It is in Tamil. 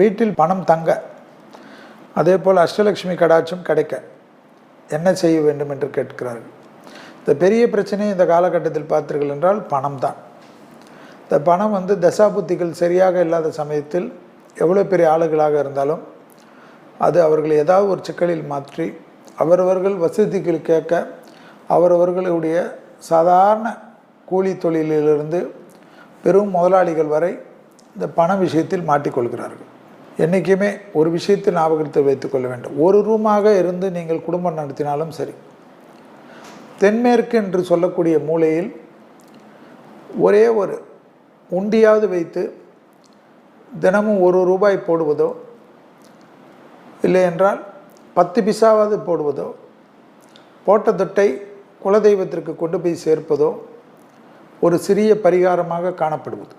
வீட்டில் பணம் தங்க. அதே போல் அஷ்டலட்சுமி கடாட்சம் கிடைக்க. என்ன செய்ய வேண்டும் என்று கேட்கிறார்கள். இந்த பெரிய பிரச்சனை இந்த காலகட்டத்தில் பார்த்தீர்கள் என்றால் பணம் தான். இந்த பணம் வந்து தசாபுத்திகள் சரியாக இல்லாத சமயத்தில் எவ்வளோ பெரிய ஆளுகளாக இருந்தாலும் அது அவர்களை ஏதாவது ஒரு சிக்கலில் மாற்றி அவரவர்கள் வசதிகள் கேட்க அவரவர்களுடைய சாதாரண கூலி தொழிலிலிருந்து பெரும் முதலாளிகள் வரை இந்த பண விஷயத்தில் மாட்டிக்கொள்கிறார்கள். என்றைக்குமே ஒரு விஷயத்தை ஞாபகத்தை வைத்துக்கொள்ள வேண்டும். ஒரு ரூமாக இருந்து நீங்கள் குடும்பம் நடத்தினாலும் சரி. தென்மேற்கு என்று சொல்லக்கூடிய மூலையில் ஒரே ஒரு உண்டியாவது வைத்து தினமும் ஒரு ரூபாய் போடுவதோ இல்லை என்றால் பத்து பிசாவது போடுவதோ போட்ட தொட்டை குலதெய்வத்திற்கு கொண்டு போய் சேர்ப்பதோ ஒரு சிறிய பரிகாரமாக காணப்படுவது.